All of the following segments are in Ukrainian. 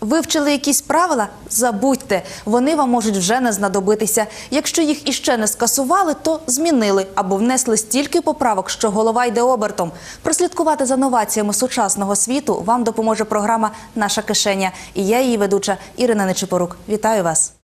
Вивчили якісь правила? Забудьте, вони вам можуть вже не знадобитися. Якщо їх іще не скасували, то змінили або внесли стільки поправок, що голова йде обертом. Прослідкувати за новаціями сучасного світу вам допоможе програма Наша кишеня. І я її ведуча Ірина Нечипорук. Вітаю вас.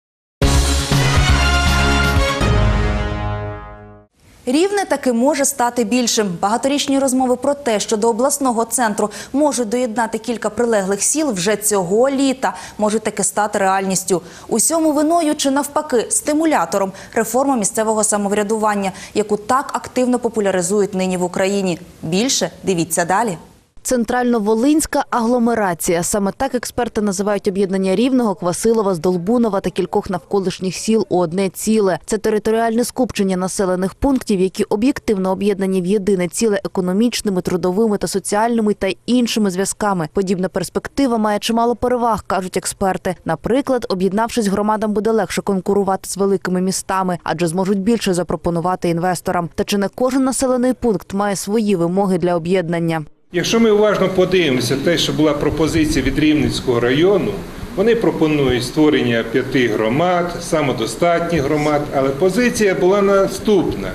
Рівне таки може стати більшим. Багаторічні розмови про те, що до обласного центру можуть доєднати кілька прилеглих сіл вже цього літа, можуть таки стати реальністю. Усьому виною чи навпаки стимулятором реформа місцевого самоврядування, яку так активно популяризують нині в Україні. Більше дивіться далі. Центрально-волинська агломерація. Саме так експерти називають об'єднання Рівного, Квасилова, Здолбунова та кількох навколишніх сіл у одне ціле. Це територіальне скупчення населених пунктів, які об'єктивно об'єднані в єдине ціле економічними, трудовими та соціальними та іншими зв'язками. Подібна перспектива має чимало переваг, кажуть експерти. Наприклад, об'єднавшись громадам буде легше конкурувати з великими містами, адже зможуть більше запропонувати інвесторам. Та чи не кожен населений пункт має свої вимоги для об'єднання? Якщо ми уважно подивимося, те, що була пропозиція від Рівненського району, вони пропонують створення п'яти громад, самодостатніх громад, але позиція була наступна.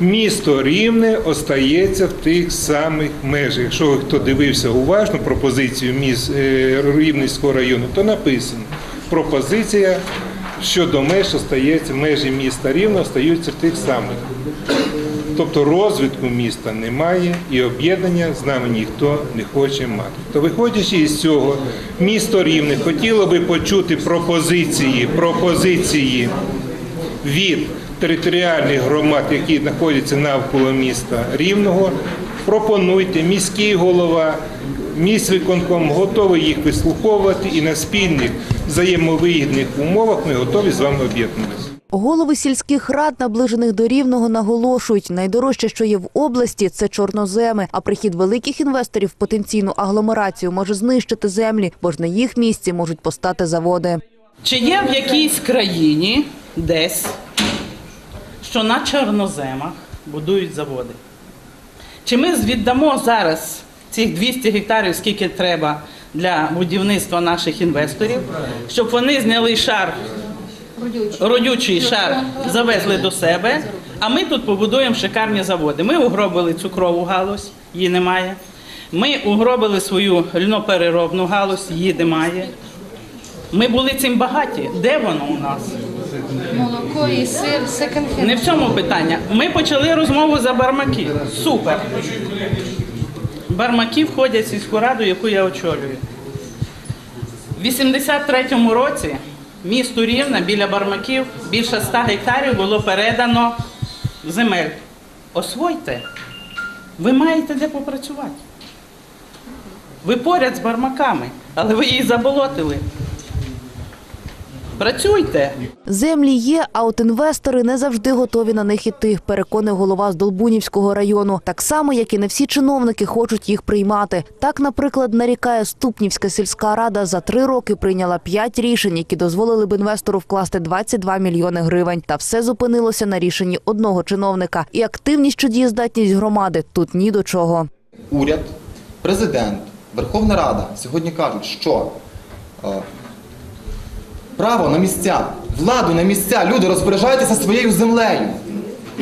Місто Рівне остається в тих самих межах. Якщо хто дивився уважно пропозицію е, Рівненського району, то написано, пропозиція щодо меж остається, межі міста Рівне остаються в тих самих. Тобто розвитку міста немає і об'єднання з нами ніхто не хоче мати. То виходячи із цього, місто Рівне хотіло би почути пропозиції, пропозиції від територіальних громад, які знаходяться навколо міста Рівного. Пропонуйте, міський голова, міськвиконком готовий їх вислуховувати і на спільних взаємовигідних умовах ми готові з вами об'єднуватися. Голови сільських рад, наближених до рівного, наголошують, найдорожче, що є в області, це чорноземи. А прихід великих інвесторів в потенційну агломерацію може знищити землі, бо ж на їх місці можуть постати заводи. Чи є в якійсь країні десь, що на чорноземах будують заводи? Чи ми віддамо зараз цих 200 гектарів, скільки треба для будівництва наших інвесторів, щоб вони зняли шар, родючий шар, завезли до себе, а ми тут побудуємо шикарні заводи. Ми угробили цукрову галузь, її немає. Ми угробили свою льнопереробну галузь, її немає. Ми були цим багаті. Де воно у нас? Молоко і сир, секонд-хенд. Не в цьому питання. Ми почали розмову за бармаки. Супер. Бармаки входять в сільську раду, яку я очолюю. В 83-му році місту Рівне біля бармаків більше 100 гектарів було передано земель. Освойте. Ви маєте де попрацювати. Ви поряд з бармаками, але ви її заболотили. Працюйте. Землі є, а от інвестори не завжди готові на них іти, переконує голова з Долбунівського району. Так само, як і не всі чиновники хочуть їх приймати. Так, наприклад, нарікає Ступнівська сільська рада за три роки прийняла п'ять рішень, які дозволили б інвестору вкласти 22 мільйони гривень. Та все зупинилося на рішенні одного чиновника. І активність чи дієздатність громади тут ні до чого. уряд, президент, Верховна Рада сьогодні кажуть, що е, право на місця, владу на місця, люди розпоряджаються своєю землею.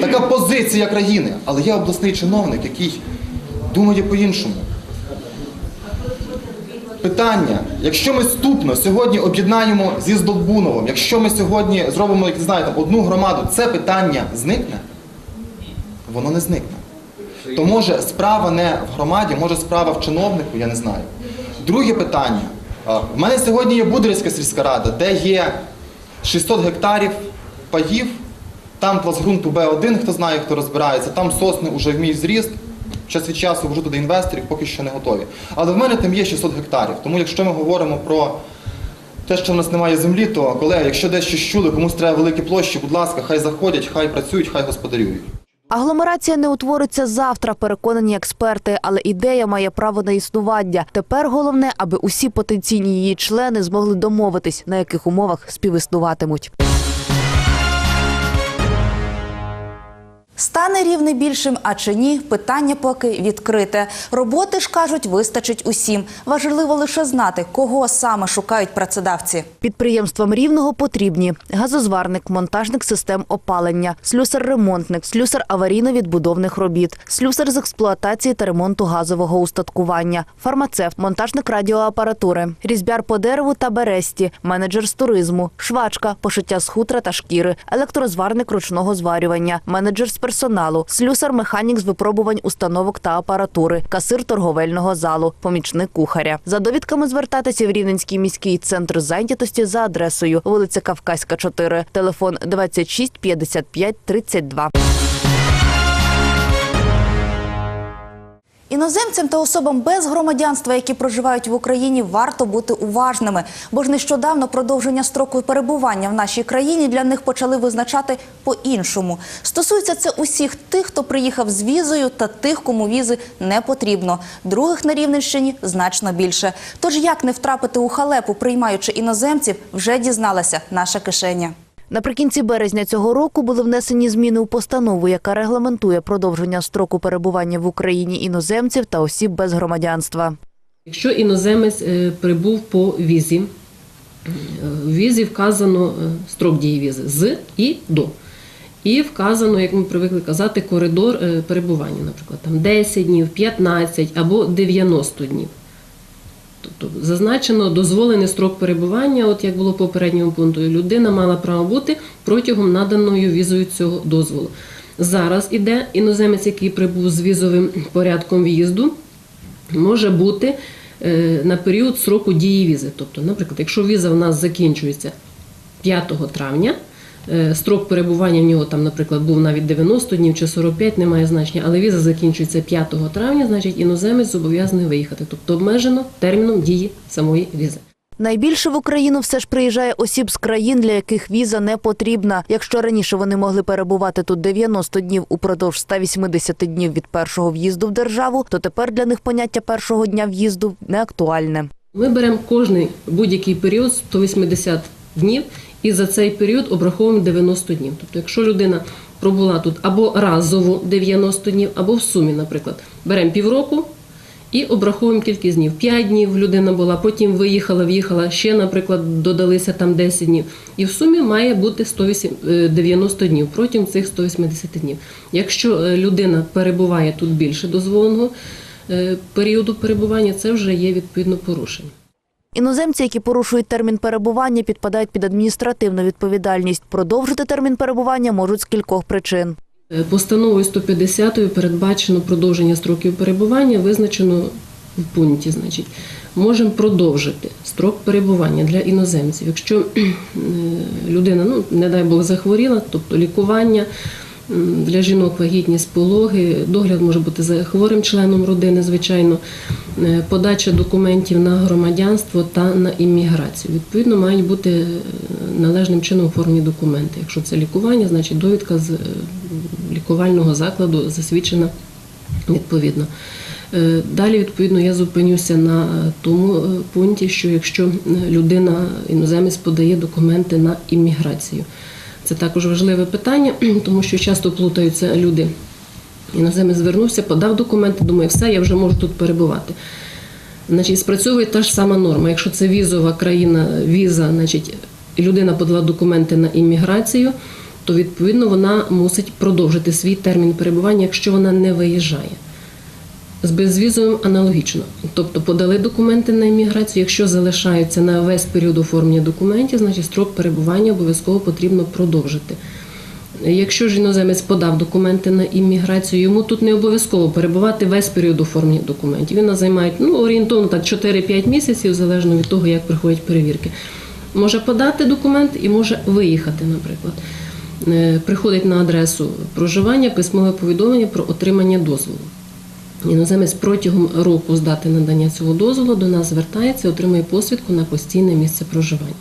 Така позиція країни. Але є обласний чиновник, який думає по-іншому. Питання, якщо ми ступно сьогодні об'єднаємо зі Здолбуновим, якщо ми сьогодні зробимо, як не знаю, там, одну громаду, це питання зникне? Воно не зникне. То може справа не в громаді, може справа в чиновнику, я не знаю. Друге питання. А, В мене сьогодні є Будрицька сільська рада, де є 600 гектарів паїв, там плацґрунту Б1, хто знає, хто розбирається, там сосни вже вміють зріст. Час від часу вжу туди інвесторів, поки що не готові. Але в мене там є 600 гектарів. Тому якщо ми говоримо про те, що в нас немає землі, то колеги, якщо десь щось чули, комусь треба великі площі, будь ласка, хай заходять, хай працюють, хай господарюють. Агломерація не утвориться завтра, переконані експерти, але ідея має право на існування. Тепер головне, аби усі потенційні її члени змогли домовитись, на яких умовах співіснуватимуть. Стане рівне більшим, а чи ні, питання поки відкрите. Роботи ж кажуть, вистачить усім. Важливо лише знати, кого саме шукають працедавці. Підприємствам рівного потрібні газозварник, монтажник систем опалення, слюсар-ремонтник, слюсар аварійно-відбудовних робіт, слюсар з експлуатації та ремонту газового устаткування, фармацевт, монтажник радіоапаратури, різьбяр по дереву та бересті, менеджер з туризму, швачка, пошиття з хутра та шкіри, електрозварник ручного зварювання, менеджер з персоналу, слюсар-механік з випробувань установок та апаратури, касир торговельного залу, помічник кухаря. За довідками звертатися в Рівненський міський центр зайнятості за адресою вулиця Кавказька, 4, телефон 26 55 32. Іноземцям та особам без громадянства, які проживають в Україні, варто бути уважними, бо ж нещодавно продовження строку перебування в нашій країні для них почали визначати по-іншому. Стосується це усіх тих, хто приїхав з візою, та тих, кому візи не потрібно. Других на Рівненщині значно більше. Тож як не втрапити у халепу, приймаючи іноземців, вже дізналася наша кишеня. Наприкінці березня цього року були внесені зміни у постанову, яка регламентує продовження строку перебування в Україні іноземців та осіб без громадянства. Якщо іноземець е, прибув по візі, е, в візі вказано е, строк дії візи з і до. І вказано, як ми привикли казати, коридор е, перебування, наприклад, там 10 днів, 15 або 90 днів. Тобто зазначено дозволений строк перебування, от як було в попередньому пункту, людина мала право бути протягом наданою візою цього дозволу. Зараз іде іноземець, який прибув з візовим порядком в'їзду, може бути е, на період сроку дії візи. Тобто, наприклад, якщо віза в нас закінчується 5 травня, строк перебування в нього там, наприклад, був навіть 90 днів чи 45, немає значення, але віза закінчується 5 травня, значить іноземець зобов'язаний виїхати, тобто обмежено терміном дії самої візи. Найбільше в Україну все ж приїжджає осіб з країн, для яких віза не потрібна. Якщо раніше вони могли перебувати тут 90 днів упродовж 180 днів від першого в'їзду в державу, то тепер для них поняття першого дня в'їзду не актуальне. Ми беремо кожний будь-який період 180 днів і за цей період обраховуємо 90 днів. Тобто, якщо людина пробула тут або разово 90 днів, або в сумі, наприклад, беремо півроку і обраховуємо кількість днів. 5 днів людина була, потім виїхала, в'їхала, ще, наприклад, додалися там 10 днів. І в сумі має бути 108 е, 90 днів протягом цих 180 днів. Якщо е, людина перебуває тут більше дозволеного е, періоду перебування, це вже є відповідно порушення. Іноземці, які порушують термін перебування, підпадають під адміністративну відповідальність. Продовжити термін перебування можуть з кількох причин. Е, Постановою 150 передбачено продовження строків перебування, визначено в пункті. Значить, можемо продовжити строк перебування для іноземців. Якщо е, людина, ну не дай Бог, захворіла, тобто лікування. Для жінок вагітність пологи, догляд може бути за хворим членом родини, звичайно, е, подача документів на громадянство та на імміграцію. Відповідно, мають бути е, належним чином оформлені документи. Якщо це лікування, значить довідка з е, лікувального закладу засвідчена відповідно. Далі, відповідно, я зупинюся на тому пункті, що якщо людина, іноземець подає документи на імміграцію. Це також важливе питання, тому що часто плутаються люди. Іноземець звернувся, подав документи, думає, все, я вже можу тут перебувати. Значить, спрацьовує та ж сама норма. Якщо це візова країна, віза, значить, людина подала документи на імміграцію, то відповідно вона мусить продовжити свій термін перебування, якщо вона не виїжджає. З безвізовим аналогічно. Тобто подали документи на імміграцію. Якщо залишаються на весь період оформлення документів, значить строк перебування обов'язково потрібно продовжити. Якщо ж іноземець подав документи на імміграцію, йому тут не обов'язково перебувати весь період оформлення документів. Він займає ну, орієнтовно так 4-5 місяців, залежно від того, як приходять перевірки. Може подати документ і може виїхати, наприклад. Е, Приходить на адресу проживання письмове повідомлення про отримання дозволу. Іноземець протягом року з дати надання цього дозволу до нас звертається, отримує посвідку на постійне місце проживання.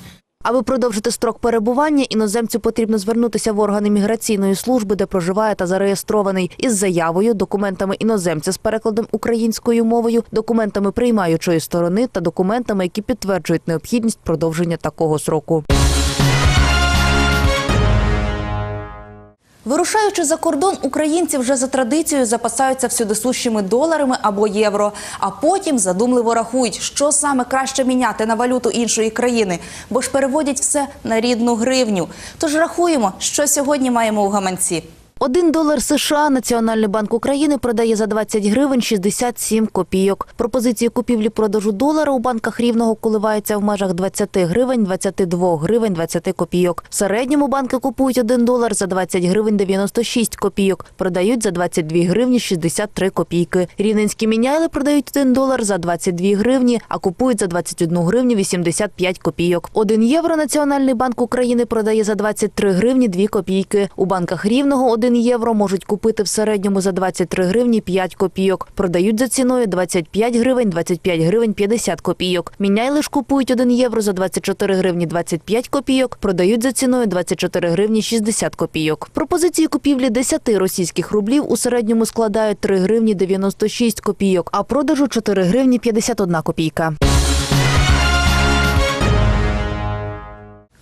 Аби продовжити строк перебування, іноземцю потрібно звернутися в органи міграційної служби, де проживає та зареєстрований, із заявою, документами іноземця з перекладом українською мовою, документами приймаючої сторони та документами, які підтверджують необхідність продовження такого сроку. Вирушаючи за кордон, українці вже за традицією запасаються всюдисущими доларами або євро, а потім задумливо рахують, що саме краще міняти на валюту іншої країни, бо ж переводять все на рідну гривню. Тож рахуємо, що сьогодні маємо у гаманці. Один долар США Національний банк України продає за 20 гривень 67 копійок. Пропозиції купівлі-продажу долара у банках рівного коливаються в межах 20 гривень 22 гривень 20 копійок. В середньому банки купують 1 долар за 20 гривень 96 копійок, продають за 22 гривні 63 копійки. Рівненські міняйли продають 1 долар за 22 гривні, а купують за 21 гривню 85 копійок. 1 євро Національний банк України продає за 23 гривні 2 копійки. У банках рівного 1 євро можуть купити в середньому за 23 гривні 5 копійок. Продають за ціною 25 гривень 25 гривень 50 копійок. Міняйли ж купують 1 євро за 24 гривні 25 копійок. Продають за ціною 24 гривні 60 копійок. Пропозиції купівлі 10 російських рублів у середньому складають 3 гривні 96 копійок, а продажу 4 гривні 51 копійка.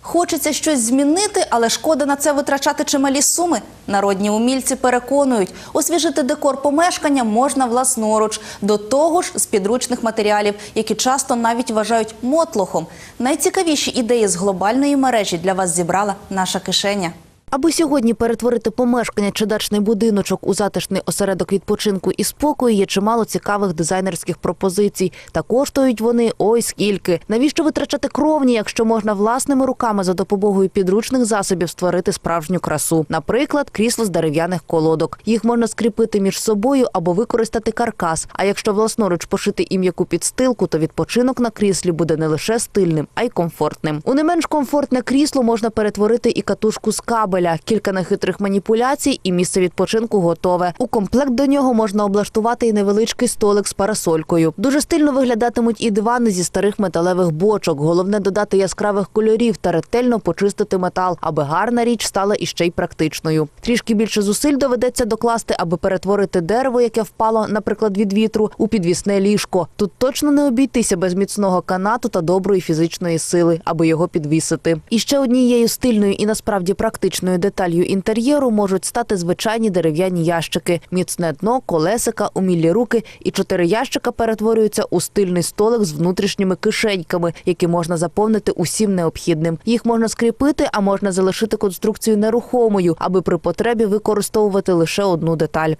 Хочеться щось змінити, але шкода на це витрачати чималі суми. Народні умільці переконують, освіжити декор помешкання можна власноруч, до того ж з підручних матеріалів, які часто навіть вважають мотлохом. Найцікавіші ідеї з глобальної мережі для вас зібрала наша кишеня. Аби сьогодні перетворити помешкання чи дачний будиночок у затишний осередок відпочинку і спокою, є чимало цікавих дизайнерських пропозицій. Та коштують вони ой скільки. Навіщо витрачати кровні, якщо можна власними руками за допомогою підручних засобів створити справжню красу? Наприклад, крісло з дерев'яних колодок. Їх можна скріпити між собою або використати каркас. А якщо власноруч пошити і м'яку підстилку, то відпочинок на кріслі буде не лише стильним, а й комфортним. У не менш комфортне крісло можна перетворити і катушку з кабеля, кілька нехитрих маніпуляцій, і місце відпочинку готове. У комплект до нього можна облаштувати і невеличкий столик з парасолькою. Дуже стильно виглядатимуть і дивани зі старих металевих бочок. Головне додати яскравих кольорів та ретельно почистити метал, аби гарна річ стала іще й практичною. Трішки більше зусиль доведеться докласти, аби перетворити дерево, яке впало, наприклад, від вітру, у підвісне ліжко. Тут точно не обійтися без міцного канату та доброї фізичної сили, аби його підвісити. І ще однією стильною і насправді практичною деталью інтер'єру можуть стати звичайні дерев'яні ящики, міцне дно, колесика, умілі руки і чотири ящика перетворюються у стильний столик з внутрішніми кишеньками, які можна заповнити усім необхідним. Їх можна скріпити, а можна залишити конструкцію нерухомою, аби при потребі використовувати лише одну деталь.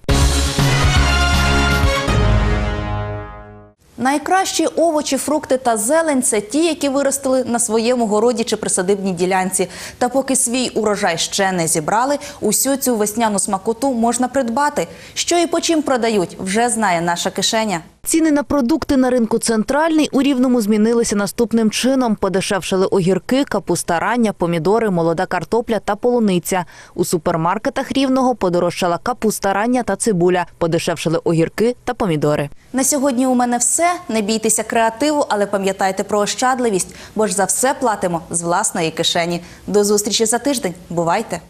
Найкращі овочі, фрукти та зелень це ті, які виростили на своєму городі чи присадибній ділянці. Та поки свій урожай ще не зібрали, усю цю весняну смакоту можна придбати. Що і по чим продають, вже знає наша кишеня. Ціни на продукти на ринку центральний у рівному змінилися наступним чином: подешевшили огірки, капуста рання, помідори, молода картопля та полуниця. У супермаркетах рівного подорожчала капуста рання та цибуля, подешевшили огірки та помідори. На сьогодні у мене все. Не бійтеся креативу, але пам'ятайте про ощадливість, бо ж за все платимо з власної кишені. До зустрічі за тиждень. Бувайте!